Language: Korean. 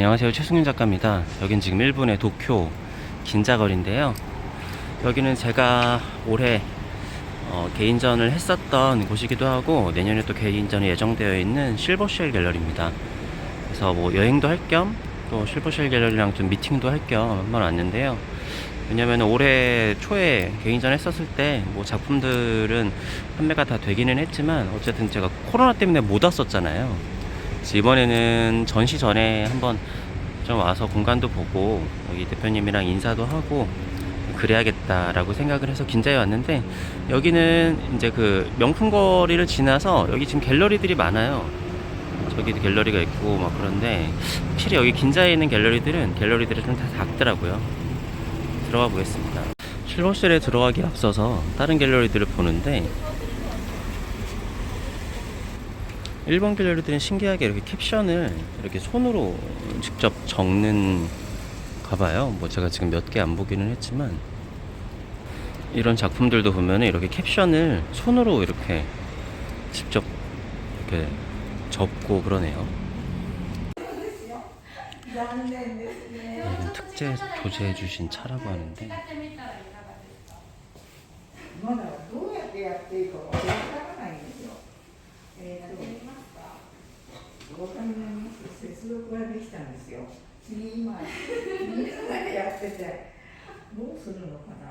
안녕하세요. 최승윤 작가입니다. 여긴 지금 일본의 도쿄 긴자거리인데요. 여기는 제가 올해 어, 개인전을 했었던 곳이기도 하고 내년에 또 개인전이 예정되어 있는 실버쉘 갤러리입니다. 그래서 뭐 여행도 할 겸 또 실버쉘 갤러리랑 좀 미팅도 할 겸 한번 왔는데요. 왜냐면 올해 초에 개인전 했었을 때 뭐 작품들은 판매가 다 되기는 했지만 어쨌든 제가 코로나 때문에 못 왔었잖아요 이번에는 전시 전에 한번 좀 와서 공간도 보고 여기 대표님이랑 인사도 하고 그래야겠다라고 생각을 해서 긴자에 왔는데 여기는 이제 그 명품 거리를 지나서 여기 지금 갤러리들이 많아요. 저기도 갤러리가 있고 막 그런데 확실히 여기 긴자에 있는 갤러리들은 갤러리들이 좀 다 작더라고요. 들어가 보겠습니다. 실버실에 들어가기 앞서서 다른 갤러리들을 보는데 일본 갤러리들은 신기하게 이렇게 캡션을 이렇게 손으로 직접 적는 가봐요. 뭐 제가 지금 몇 개 안 보기는 했지만 이런 작품들도 보면 이렇게 캡션을 손으로 이렇게 직접 이렇게 접고 그러네요. 특제 조제해 주신 차라고 하는데 と、お分かりになります接続ができたんですよ。次今、みんなでやってて、どうするのかな